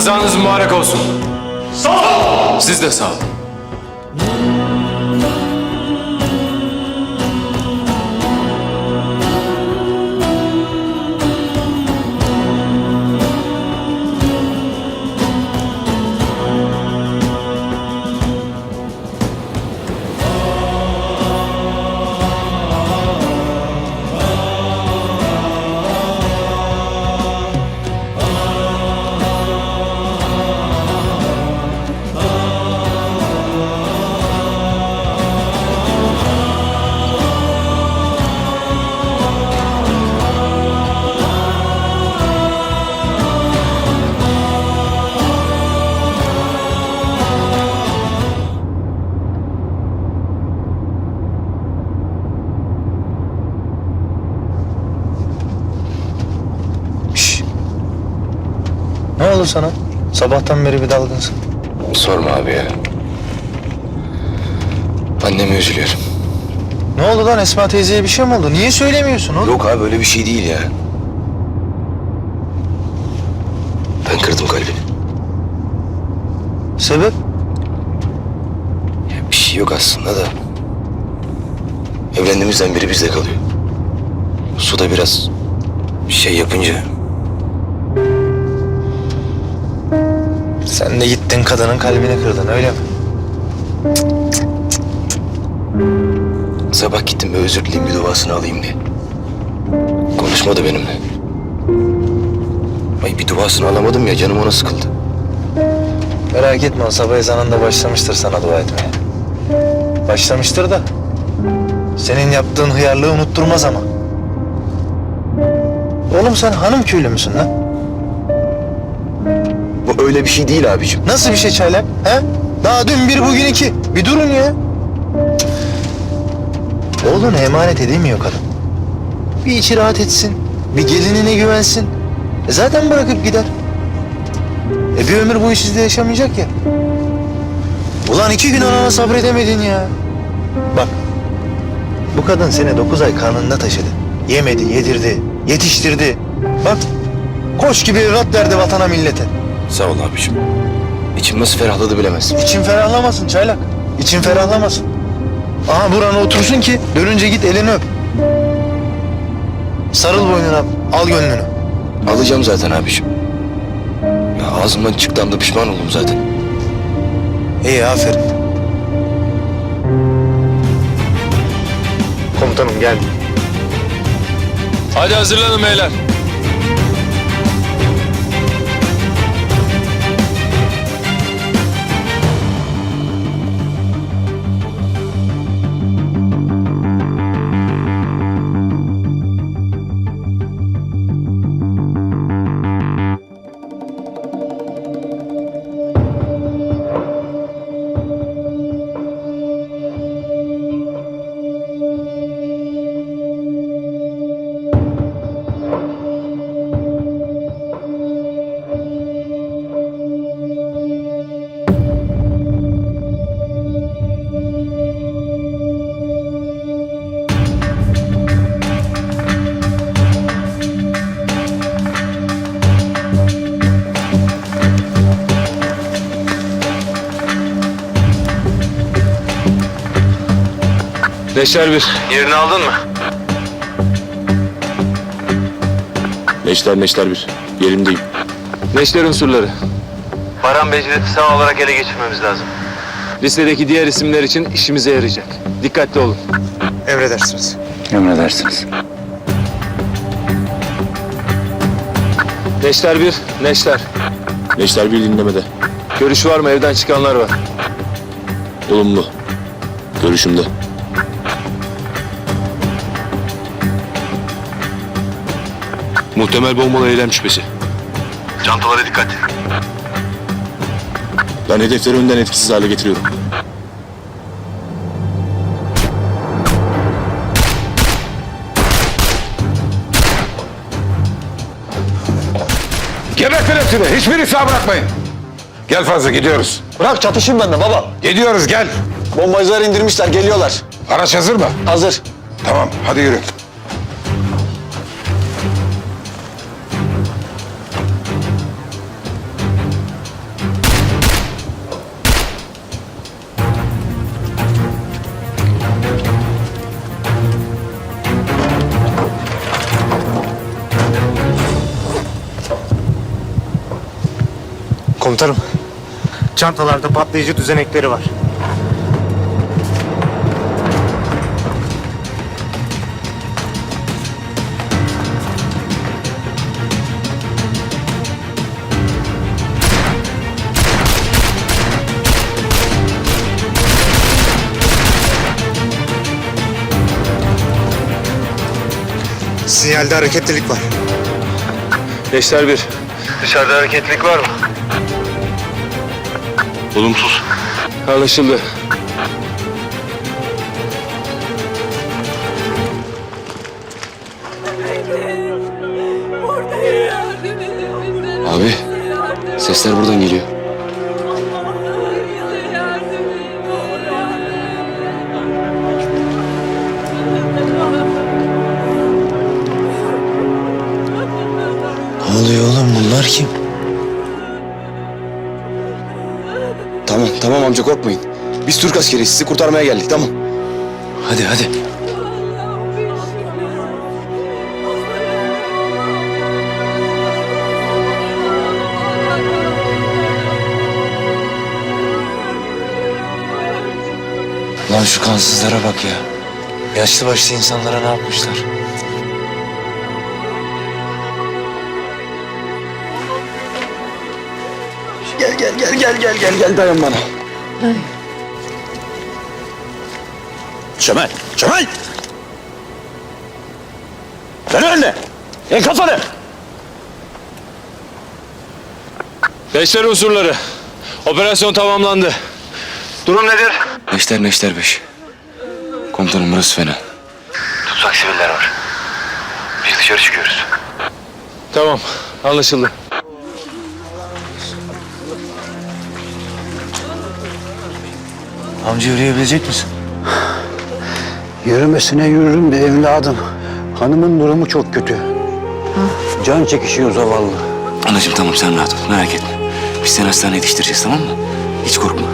Kazanız mübarek olsun. Sağ ol. Siz de sağ olun. Sabahtan beri bir dalgınsın. Sorma abi ya. Anneme üzülüyorum. Ne oldu lan Esma teyzeye bir şey mi oldu? Niye söylemiyorsun oğlum? Yok abi öyle bir şey değil ya. Ben kırdım kalbini. Sebep? Ya bir şey yok aslında da. Evlendiğimizden beri bizde kalıyor. Suda biraz şey yapınca Sen de gittin kadının kalbini kırdın öyle mi? sabah gittim ve özür dileyim bir duasını alayım diye. Konuşmadı benimle. Ay bir duasını alamadım ya canım ona sıkıldı. Merak etme o sabah ezanında başlamıştır sana dua etmeye. Başlamıştır da senin yaptığın hıyarlığı unutturmaz ama. Oğlum sen hanım köylü müsün lan? Bu öyle bir şey değil abicim. Nasıl bir şey çaylak? He? Daha dün bir bugün iki. Bir durun ya. Oğlunu emanet edemiyor kadın. Bir içi rahat etsin. Bir gelinine güvensin. E zaten bırakıp gider. E bir ömür boyu sizde yaşamayacak ya. Ulan iki gün anana sabredemedin ya. Bak. Bu kadın seni dokuz ay karnında taşıdı. Yemedi, yedirdi, yetiştirdi. Bak. Koş gibi evlat verdi vatana millete. Sağ ol abicim. İçim nasıl ferahladı bilemezsin. İçin ferahlamasın çaylak. İçin ferahlamasın. Aha burana otursun ki dönünce git elini öp. Sarıl boynuna, al gönlünü. Alacağım zaten abicim. Ya ağzımdan çıktı anda pişman oldum zaten. İyi aferin. Komutanım gel. Hadi hazırlanın beyler. Beşer bir. Yerini aldın mı? Neşter neşter bir. Yerimdeyim. Neşter unsurları. Baran Becret'i sağ olarak ele geçirmemiz lazım. Listedeki diğer isimler için işimize yarayacak. Dikkatli olun. Emredersiniz. Emredersiniz. Neşter bir, Neşter. Neşter bir dinlemede. Görüş var mı? Evden çıkanlar var. Olumlu. Görüşümde. Muhtemel bombalı eylem şüphesi. Çantalara dikkat. Ben hedefleri önden etkisiz hale getiriyorum. Gebertin hepsini. Hiçbirini sağ bırakmayın. Gel fazla gidiyoruz. Bırak çatışın bende baba. Gidiyoruz gel. Bombacılar indirmişler geliyorlar. Araç hazır mı? Hazır. Tamam hadi yürü. Komutanım. Çantalarda patlayıcı düzenekleri var. Sinyalde hareketlilik var. Beşler bir. Dışarıda hareketlilik var mı? Olumsuz. Anlaşıldı. Abi sesler buradan geliyor. Ne oluyor oğlum bunlar kim? Tamam amca korkmayın. Biz Türk askeriyiz sizi kurtarmaya geldik tamam. Hadi hadi. Lan şu kansızlara bak ya. Yaşlı başlı insanlara ne yapmışlar? Gel gel gel gel gel gel gel dayan bana. Cemal, Cemal! Dön önüne! El kafanı! Beşler unsurları. Operasyon tamamlandı. Durum nedir? Neşter neşter beş. Komutanım burası fena. Tutsak siviller var. Biz dışarı çıkıyoruz. Tamam. Anlaşıldı. Amca yürüyebilecek misin? Yürümesine yürürüm de evladım. Hanımın durumu çok kötü. Can çekişiyor zavallı. Anacığım tamam sen rahat ol merak etme. Biz seni hastaneye yetiştireceğiz tamam mı? Hiç korkma.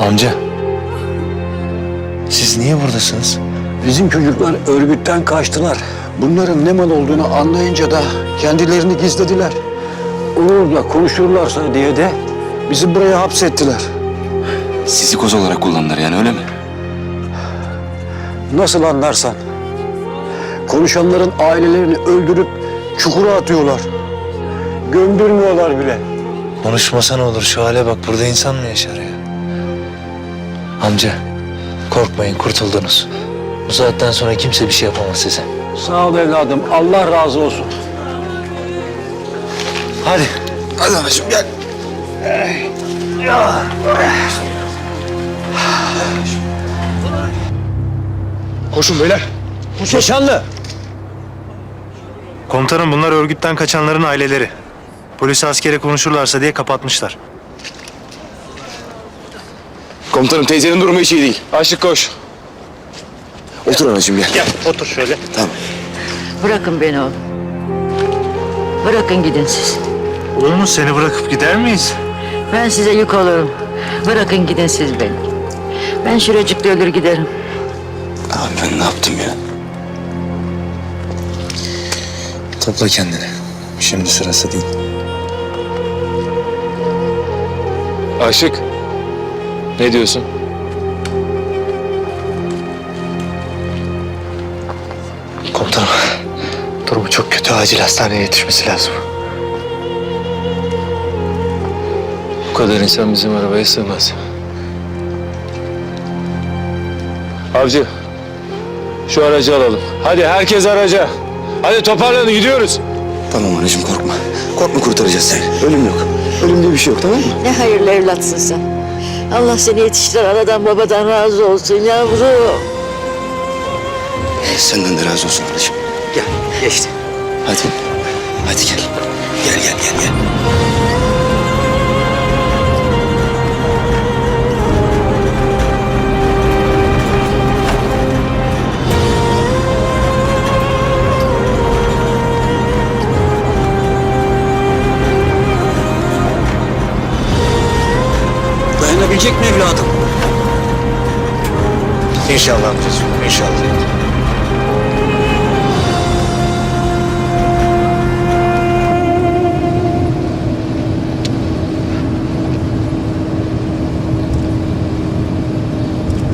Amca. Siz niye buradasınız? Bizim çocuklar örgütten kaçtılar. Bunların ne mal olduğunu anlayınca da kendilerini gizlediler. Onurla konuşurlarsa diye de bizi buraya hapsettiler. Sizi koz olarak kullandılar yani öyle mi? Nasıl anlarsan. Konuşanların ailelerini öldürüp çukura atıyorlar. Gömdürmüyorlar bile. Konuşmasa ne olur şu hale bak burada insan mı yaşar ya? Amca korkmayın kurtuldunuz. Bu saatten sonra kimse bir şey yapamaz size. Sağ ol evladım. Allah razı olsun. Hadi. Hadi anacığım gel. Koşun beyler. Yaşanlı. Komutanım bunlar örgütten kaçanların aileleri. Polis askere konuşurlarsa diye kapatmışlar. Komutanım teyzenin durumu hiç iyi değil. Aşık koş. Otur anacığım gel. Gel otur şöyle. Tamam. Bırakın beni oğlum. Bırakın gidin siz. Olur mu seni bırakıp gider miyiz? Ben size yük olurum. Bırakın gidin siz beni. Ben şuracıkta ölür giderim. Abi ben ne yaptım ya? Topla kendini. Şimdi sırası değil. Aşık. Ne diyorsun? Komutanım. Durumu çok kötü. Acil hastaneye yetişmesi lazım. Bu kadar insan bizim arabaya sığmaz. Avcı. Şu aracı alalım. Hadi herkes araca. Hadi toparlanın gidiyoruz. Tamam anacığım korkma. Korkma kurtaracağız seni. Ölüm yok. Ölüm diye bir şey yok tamam mı? Ne hayırlı evlatsın sen. Allah seni yetiştir anadan babadan razı olsun yavrum. Senden de razı olsun anacığım. Gel geçti. Hadi. Hadi gel. Gel gel gel gel. Düzelecek mi evladım? İnşallah amcacığım, inşallah.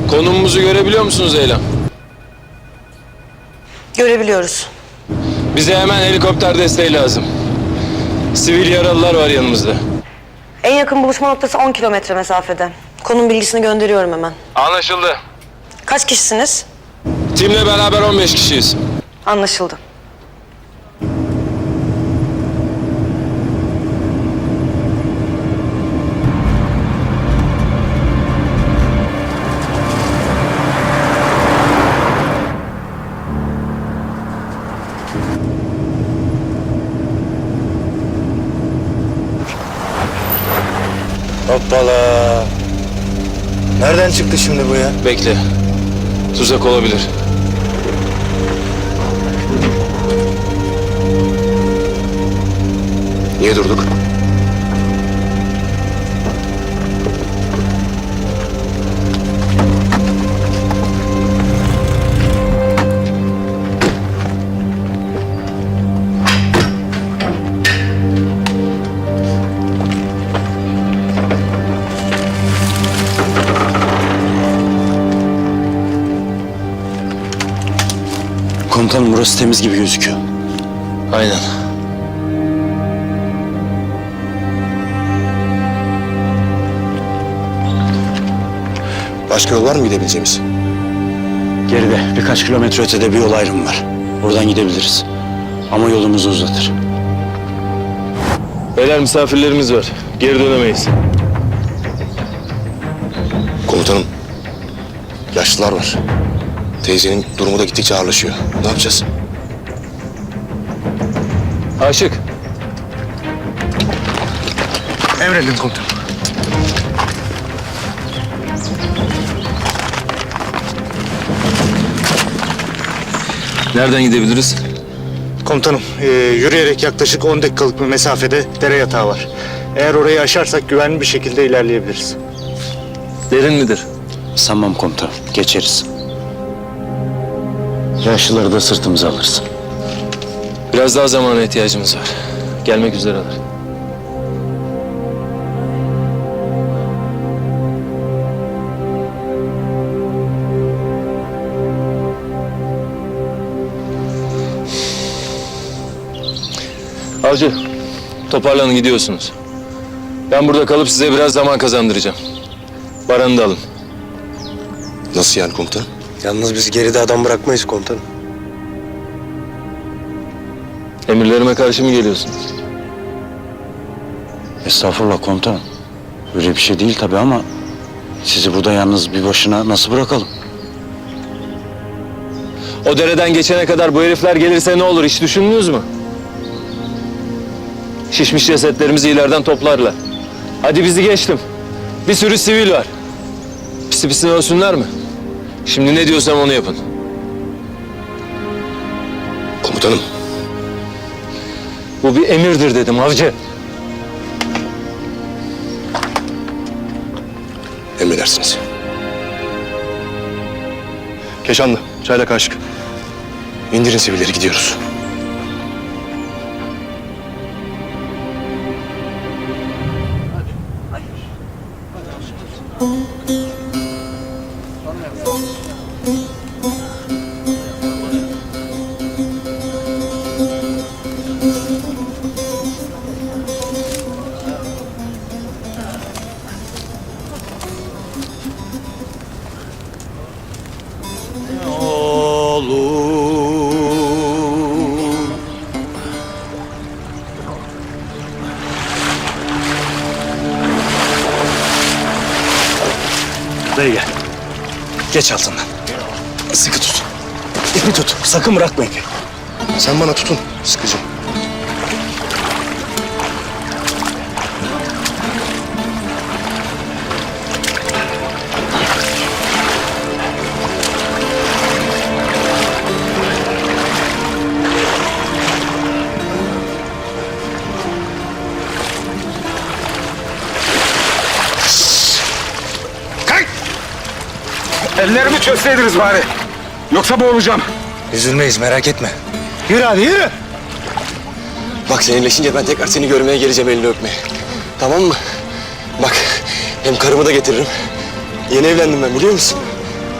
Konumumuzu görebiliyor musunuz Eylem? Görebiliyoruz. Bize hemen helikopter desteği lazım. Sivil yaralılar var yanımızda. En yakın buluşma noktası 10 kilometre mesafede. Konum bilgisini gönderiyorum hemen. Anlaşıldı. Kaç kişisiniz? Timle beraber 15 kişiyiz. Anlaşıldı. Nereden çıktı şimdi bu ya? Bekle. Tuzak olabilir. Niye durduk? Komutanım burası temiz gibi gözüküyor. Aynen. Başka yol var mı gidebileceğimiz? Geride birkaç kilometre ötede bir yol ayrımı var. Oradan gidebiliriz. Ama yolumuzu uzatır. Beyler misafirlerimiz var. Geri dönemeyiz. Komutanım. Yaşlılar var. Teyzenin durumu da gittikçe ağırlaşıyor. Ne yapacağız? Aşık. Emredin komutanım. Nereden gidebiliriz? Komutanım, e, yürüyerek yaklaşık 10 dakikalık bir mesafede dere yatağı var. Eğer orayı aşarsak güvenli bir şekilde ilerleyebiliriz. Derin midir? Sanmam komutanım. Geçeriz. Yaşlıları da sırtımıza alırız. Biraz daha zamana ihtiyacımız var. Gelmek üzereler. Avcı, toparlanın gidiyorsunuz. Ben burada kalıp size biraz zaman kazandıracağım. Baran'ı da alın. Nasıl yani komutanım? Yalnız biz geride adam bırakmayız komutanım. Emirlerime karşı mı geliyorsunuz? Estağfurullah komutanım. Öyle bir şey değil tabii ama sizi burada yalnız bir başına nasıl bırakalım? O dereden geçene kadar bu herifler gelirse ne olur hiç düşündünüz mü? Şişmiş cesetlerimizi ileriden toplarlar. Hadi bizi geçtim. Bir sürü sivil var. Pisi pisine ölsünler mi? Şimdi ne diyorsam onu yapın. Komutanım. Bu bir emirdir dedim avcı. Emredersiniz. Keşanlı, çayla kaşık. İndirin sivilleri gidiyoruz. Geç altından. Sıkı tut. İpi tut. Sakın bırakma ipi. Sen bana tutun sıkıcı. Ellerimi çözseydiniz bari. Yoksa boğulacağım. Üzülmeyiz merak etme. Yürü hadi yürü. Bak sen iyileşince ben tekrar seni görmeye geleceğim elini öpmeye. Tamam mı? Bak hem karımı da getiririm. Yeni evlendim ben biliyor musun?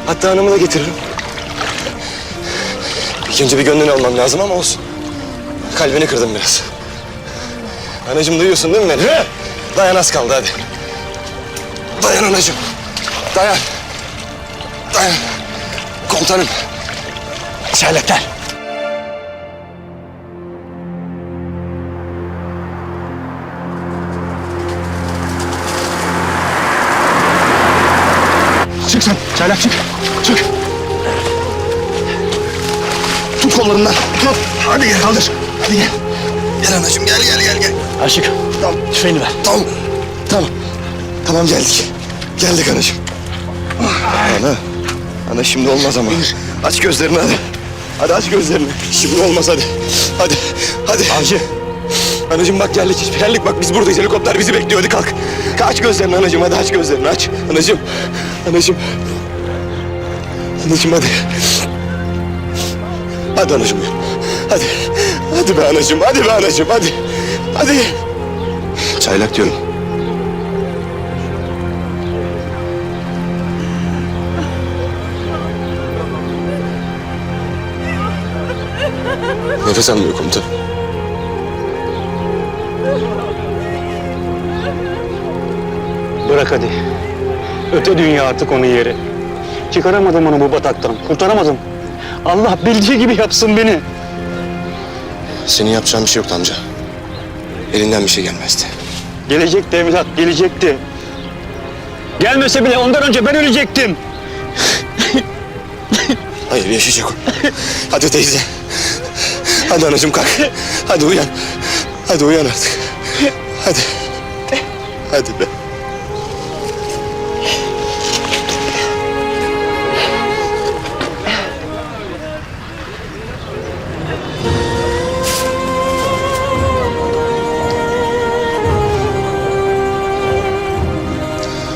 Hatta hanımı da getiririm. İlk önce bir gönlünü almam lazım ama olsun. Kalbini kırdım biraz. Anacığım duyuyorsun değil mi beni? Dayan az kaldı hadi. Dayan anacığım. Dayan. Komutanım. Çaylaklar. Çık sen. Çaylak çık. Çık. Tut kollarından. Tut. Hadi gel kaldır. Hadi gel. Gel anacığım gel gel gel gel. Aşık. Tamam. Tüfeğini ver. Tamam. Tamam. Tamam geldik. Geldik anacığım. Ana. Ana şimdi olmaz ama. Aç gözlerini hadi. Hadi aç gözlerini. Şimdi olmaz hadi. Hadi. Hadi. Avcı. Anacığım bak geldik. Geldik bak biz buradayız. Helikopter bizi bekliyor. Hadi kalk. Aç gözlerini anacığım. Hadi aç gözlerini aç. Anacığım. Anacığım. Anacığım hadi. Hadi anacığım. Hadi. Hadi be anacığım. Hadi be anacığım. Hadi. Hadi. Çaylak diyorum. Nefes almıyor komutan. Bırak hadi. Öte dünya artık onun yeri. Çıkaramadım onu bu bataktan. Kurtaramadım. Allah bildiği gibi yapsın beni. Senin yapacağın bir şey yoktu amca. Elinden bir şey gelmezdi. Gelecekti evlat, gelecekti. Gelmese bile ondan önce ben ölecektim. Hayır yaşayacak o. Hadi teyze. Hadi anacığım kalk. Hadi uyan. Hadi uyan artık. Hadi. Hadi be.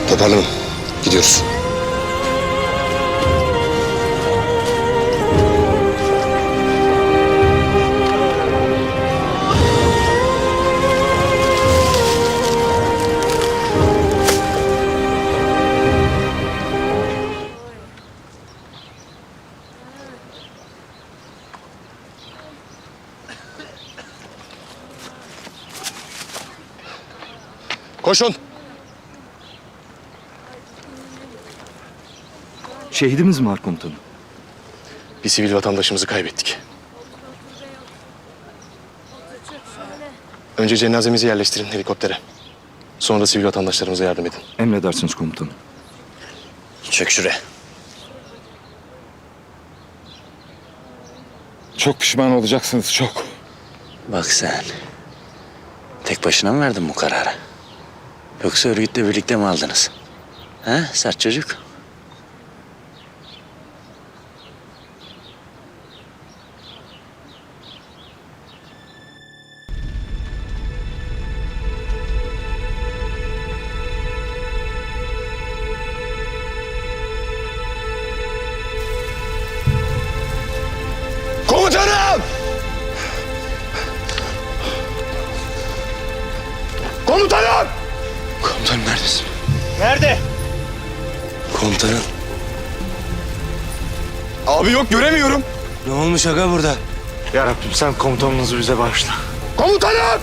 Toparlanın. Gidiyoruz. Koşun. Şehidimiz mi var komutanım? Bir sivil vatandaşımızı kaybettik. Önce cenazemizi yerleştirin helikoptere. Sonra sivil vatandaşlarımıza yardım edin. Emredersiniz komutanım. Çök şuraya. Çok pişman olacaksınız çok. Bak sen. Tek başına mı verdin bu kararı? Yoksa örgütle birlikte mi aldınız? Ha sert çocuk? Abi yok göremiyorum. Ne olmuş aga burada? Ya Rabbim sen komutanımızı bize bağışla. Komutanım!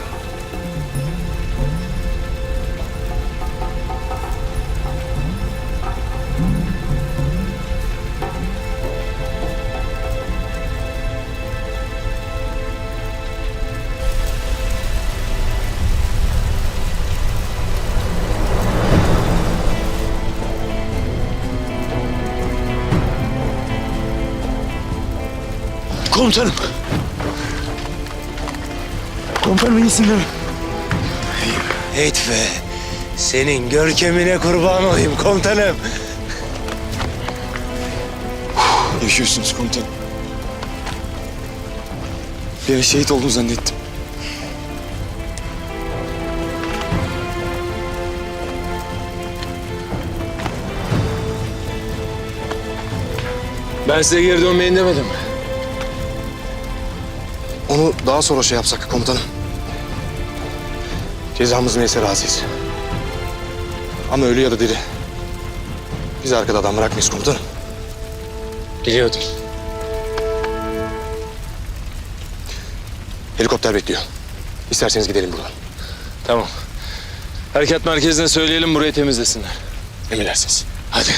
Komutanım. Komutanım iyisin değil mi? Heyt be. Senin görkemine kurban olayım komutanım. Yaşıyorsunuz komutanım. Bir şehit oldun zannettim. Ben size geri dönmeyin demedim. Onu daha sonra şey yapsak komutanım. Cezamız neyse razıyız. Ama ölü ya da diri. Biz arkada adam bırakmayız komutanım. Biliyordum. Helikopter bekliyor. İsterseniz gidelim buradan. Tamam. Harekat merkezine söyleyelim burayı temizlesinler. Emredersiniz. Hadi.